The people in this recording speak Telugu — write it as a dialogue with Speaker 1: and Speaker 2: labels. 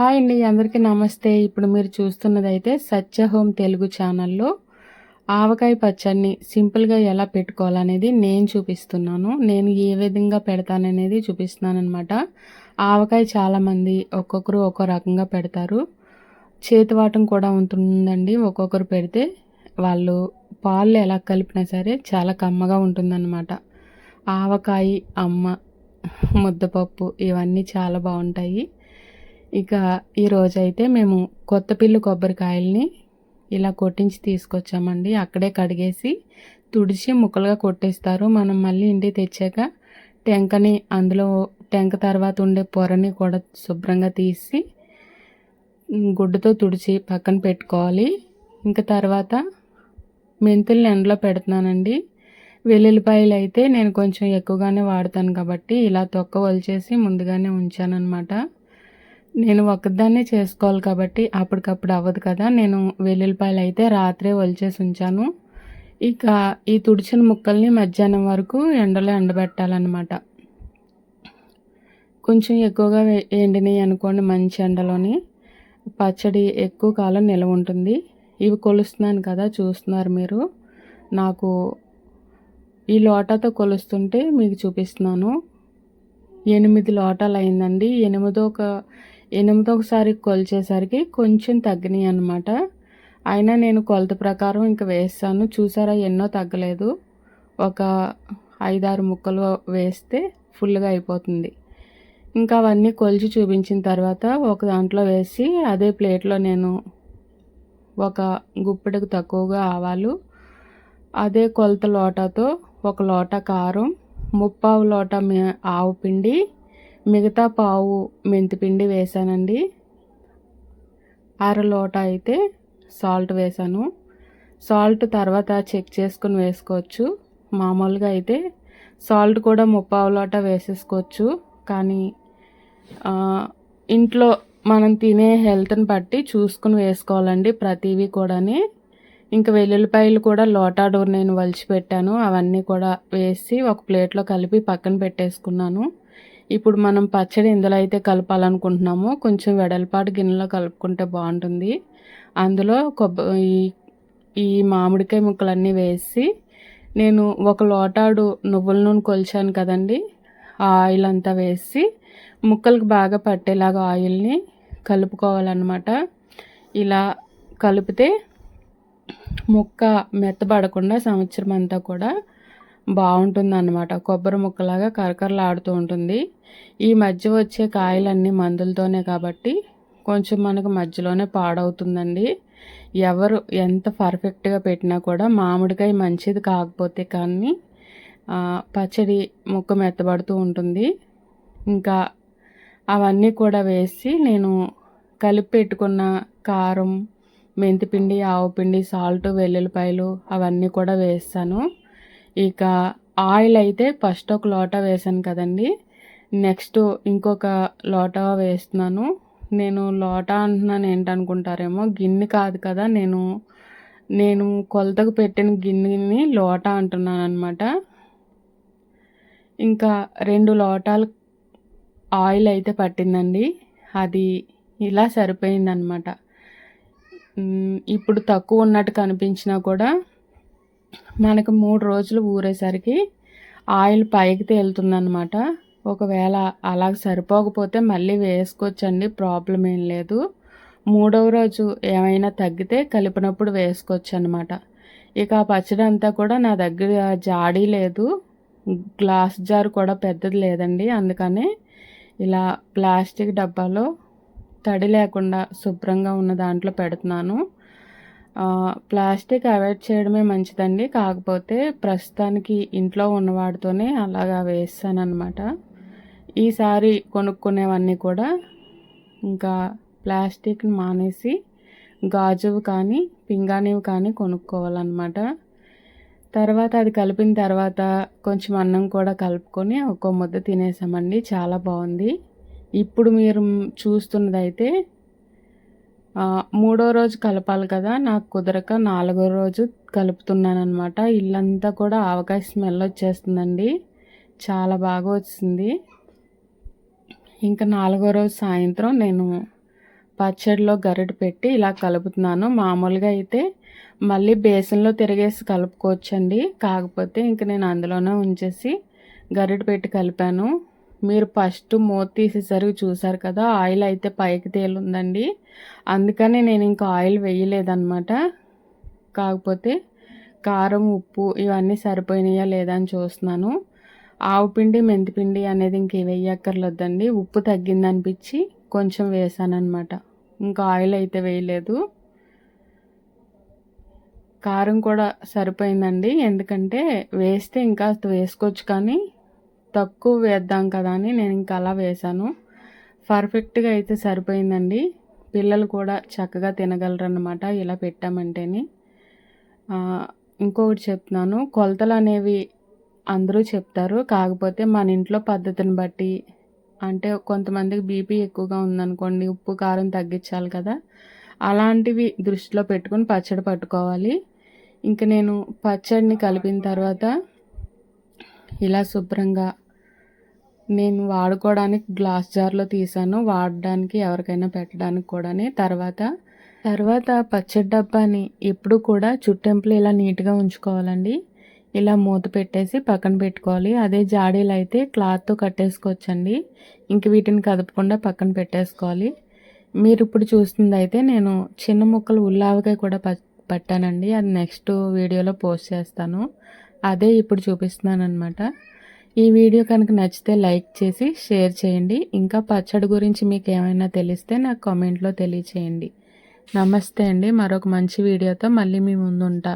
Speaker 1: హాయ్ అండి అందరికీ నమస్తే. ఇప్పుడు మీరు చూస్తున్నది అయితే సత్య హోమ్ తెలుగు ఛానల్లో ఆవకాయ పచ్చడిని సింపుల్గా ఎలా పెట్టుకోవాలనేది నేను చూపిస్తున్నాను. నేను ఏ విధంగా పెడతాననేది చూపిస్తున్నానమాట ఆవకాయ చాలామంది ఒక్కొక్కరు ఒక్కో రకంగా పెడతారు. చేతివాటం కూడా ఉంటుందండి ఒక్కొక్కరు పెడితే వాళ్ళు పాలు ఎలా కలిపినా సరే చాలా కమ్మగా ఉంటుందన్నమాట. ఆవకాయ అమ్మ ముద్దపప్పు ఇవన్నీ చాలా బాగుంటాయి. ఇక ఈరోజైతే మేము కొత్త పిల్లు కొబ్బరికాయల్ని ఇలా కొట్టించి తీసుకొచ్చామండి. అక్కడే కడిగేసి తుడిచి ముక్కలుగా కొట్టేస్తారు. మనం మళ్ళీ ఇంటికి తెచ్చాక టెంకని అందులో టెంక తర్వాత ఉండే పొరని కూడా శుభ్రంగా తీసి గుడ్డతో తుడిచి పక్కన పెట్టుకోవాలి. ఇంకా తర్వాత మెంతుల్ని ఎండలో పెడుతున్నానండి. వెల్లుల్లిపాయలు అయితే నేను కొంచెం ఎక్కువగానే వాడతాను కాబట్టి ఇలా తొక్క వలిచేసి ముందుగానే ఉంచానన్నమాట. నేను ఒకదాన్నే చేసుకోవాలి కాబట్టి అప్పటికప్పుడు అవ్వదు కదా. నేను వెల్లుల్లిపాయలు అయితే రాత్రే వలిచేసి ఉంచాను. ఇక ఈ తుడిచిన ముక్కల్ని మధ్యాహ్నం వరకు ఎండలో ఎండబెట్టాలన్నమాట. కొంచెం ఎక్కువగా ఎండినాయి అనుకోండి మంచి ఎండలోని. పచ్చడి ఎక్కువ కాలం నిలవ ఉంటుంది. ఇవి కొలుస్తున్నాను కదా చూస్తున్నారు మీరు. నాకు ఈ లోటాతో కొలుస్తుంటే మీకు చూపిస్తున్నాను. ఎనిమిది లోటాలు అయిందండి. ఎనిమిదో ఒక ఎనిమిదోసారి కొలిచేసరికి కొంచెం తగ్గినాయి అనమాట అయినా నేను కొలత ప్రకారం ఇంకా వేస్తాను. చూసారా ఎన్నో తగ్గలేదు. ఒక ఐదారు ముక్కలు వేస్తే ఫుల్గా అయిపోతుంది. ఇంకా అవన్నీ కొలిచి చూపించిన తర్వాత ఒక దాంట్లో వేసి అదే ప్లేట్లో నేను ఒక గుప్పెడుకు తక్కువగా ఆవాలు అదే కొలత లోటాతో ఒక లోట కారం ముప్పావు లోట ఆవు పిండి మిగతా పావు మెంతిపిండి వేసానండి. అర లోట అయితే సాల్ట్ వేసాను. సాల్ట్ తర్వాత చెక్ చేసుకుని వేసుకోవచ్చు. మామూలుగా అయితే సాల్ట్ కూడా ముప్పావు లోట వేసేసుకోవచ్చు. కానీ ఇంట్లో మనం తినే హెల్త్ని బట్టి చూసుకుని వేసుకోవాలండి ప్రతివి కూడాని. ఇంకా వెల్లుల్లిపాయలు కూడా లోటాడోర్ నేను వలిచి పెట్టాను అవన్నీ కూడా వేసి ఒక ప్లేట్లో కలిపి పక్కన పెట్టేసుకున్నాను. ఇప్పుడు మనం పచ్చడి ఇందులో అయితే కలపాలనుకుంటున్నామో కొంచెం వెడల్పాటు గిన్నెలో కలుపుకుంటే బాగుంటుంది. అందులో కొబ్బరి ఈ మామిడికాయ ముక్కలన్నీ వేసి నేను ఒక లోటాడు నువ్వుల నూనె కొలిచాను కదండి ఆ ఆయిల్ అంతా వేసి ముక్కలకు బాగా పట్టేలాగా ఆయిల్ని కలుపుకోవాలన్నమాట. ఇలా కలిపితే ముక్క మెత్తబడకుండా సంవత్సరం అంతా కూడా బాగుంటుంది అన్నమాట కొబ్బరి ముక్కలాగా కరకరలాడుతూ ఉంటుంది. ఈ మధ్య వచ్చే కాయలన్నీ మందులతోనే కాబట్టి కొంచెం మనకు మధ్యలోనే పాడవుతుందండి. ఎవరు ఎంత పర్ఫెక్ట్గా పెట్టినా కూడా మామిడికాయ మంచిది కాకపోతే కానీ పచ్చడి ముక్క మెత్తబడుతూ ఉంటుంది. ఇంకా అవన్నీ కూడా వేసి నేను కలిపి పెట్టుకున్న కారం మెంతిపిండి ఆవుపిండి సాల్ట్ వెల్లుల్లిపాయలు అవన్నీ కూడా వేస్తాను. ఇక ఆయిల్ అయితే ఫస్ట్ ఒక లోటా వేసాను కదండి. నెక్స్ట్ ఇంకొక లోటా వేస్తున్నాను. నేను లోటా అంటున్నాను ఏంటనుకుంటారేమో గిన్నె కాదు కదా నేను నేను కొలతకు పెట్టిన గిన్నెని లోటా అంటున్నాను అనమాట ఇంకా రెండు లోటాలు ఆయిల్ అయితే పట్టిందండి. అది ఇలా సరిపోయిందనమాట ఇప్పుడు తక్కువ ఉన్నట్టు కనిపించినా కూడా మనకు మూడు రోజులు ఊరేసరికి ఆయిల్ పైకి తేలుతుందనమాట ఒకవేళ అలా సరిపోకపోతే మళ్ళీ వేసుకోవచ్చండి ప్రాబ్లం ఏం లేదు. మూడవ రోజు ఏమైనా తగ్గితే కలిపినప్పుడు వేసుకోవచ్చు అనమాట ఇక ఆ పచ్చడి అంతా కూడా నా దగ్గర జాడీ లేదు గ్లాస్ జార్ కూడా పెద్దది లేదండి. అందుకనే ఇలా ప్లాస్టిక్ డబ్బాలో తడి లేకుండా శుభ్రంగా ఉన్న దాంట్లో పెడుతున్నాను. ప్లాస్టిక్ అవాయిడ్ చేయడమే మంచిదండి. కాకపోతే ప్రస్తుతానికి ఇంట్లో ఉన్నవాడితోనే అలాగా వేస్తానమాట అనమాట ఈసారి కొనుక్కునేవన్నీ కూడా ఇంకా ప్లాస్టిక్ని మానేసి గాజువు కానీ పింగాణివి కానీ కొనుక్కోవాలన్నమాట. తర్వాత అది కలిపిన తర్వాత కొంచెం అన్నం కూడా కలుపుకొని ఒక్కో ముద్ద తినేసామండి. చాలా బాగుంది. ఇప్పుడు మీరు చూస్తున్నదైతే మూడో రోజు కలపాలి కదా నాకు కుదరక నాలుగో రోజు కలుపుతున్నాను అనమాట ఇల్లంతా కూడా ఆవకాయ స్మెల్ వచ్చేస్తుందండి. చాలా బాగా వచ్చింది. ఇంకా నాలుగో రోజు సాయంత్రం నేను పచ్చడిలో గరిట పెట్టి ఇలా కలుపుతున్నాను. మామూలుగా అయితే మళ్ళీ బేసన్లో తిరిగేసి కలుపుకోవచ్చండి. కాకపోతే ఇంక నేను అందులోనే ఉంచేసి గరిట పెట్టి కలిపాను. మీరు ఫస్ట్ మూత తీసేసరికి చూసారు కదా ఆయిల్ అయితే పైకి తేలుందండి. అందుకని నేను ఇంకా ఆయిల్ వేయలేదన్నమాట. కాకపోతే కారం ఉప్పు ఇవన్నీ సరిపోయినాయా లేదా అని చూస్తున్నాను. ఆవు పిండి మెంతిపిండి అనేది ఇంక వేయక్కర్లేదండి. ఉప్పు తగ్గిందనిపించి కొంచెం వేసానమాట ఇంకా ఆయిల్ అయితే వేయలేదు. కారం కూడా సరిపోయిందండి. ఎందుకంటే వేస్తే ఇంకా వేసుకోవచ్చు కానీ తక్కువ వేద్దాం కదా అని నేను ఇంకా అలా వేశాను. పర్ఫెక్ట్గా అయితే సరిపోయిందండి. పిల్లలు కూడా చక్కగా తినగలరన్నమాట ఇలా పెట్టామంటేని. ఇంకొకటి చెప్తున్నాను. కొలతలు అనేవి అందరూ చెప్తారు. కాకపోతే మన ఇంట్లో పద్ధతిని బట్టి అంటే కొంతమందికి బీపీ ఎక్కువగా ఉందనుకోండి ఉప్పు కారం తగ్గించాలి కదా. అలాంటివి దృష్టిలో పెట్టుకుని పచ్చడి పట్టుకోవాలి. ఇంక నేను పచ్చడిని కలిపిన తర్వాత ఇలా శుభ్రంగా నేను వాడుకోవడానికి గ్లాస్ జార్లో తీసాను. వాడడానికి ఎవరికైనా పెట్టడానికి కూడా తర్వాత తర్వాత పచ్చడి డబ్బాని ఎప్పుడు కూడా చుట్టెంపులు ఇలా నీట్గా ఉంచుకోవాలండి. ఇలా మూత పెట్టేసి పక్కన పెట్టుకోవాలి. అదే జాడీలు అయితే క్లాత్తో కట్టేసుకోవచ్చండి. ఇంక వీటిని కదపకుండా పక్కన పెట్టేసుకోవాలి. మీరు ఇప్పుడు చూస్తుంది అయితే నేను చిన్న ముక్కలు ఉల్లావకాయ కూడా పట్టానండి. అది నెక్స్ట్ వీడియోలో పోస్ట్ చేస్తాను. అదే ఇప్పుడు చూపిస్తున్నాను అనమాట ఈ వీడియో కనుక నచ్చితే లైక్ చేసి షేర్ చేయండి. ఇంకా పచ్చడి గురించి మీకు ఏమైనా తెలిస్తే నాకు కామెంట్లో తెలియచేయండి. నమస్తే అండి. మరొక మంచి వీడియోతో మళ్ళీ మీ ముందుంటా.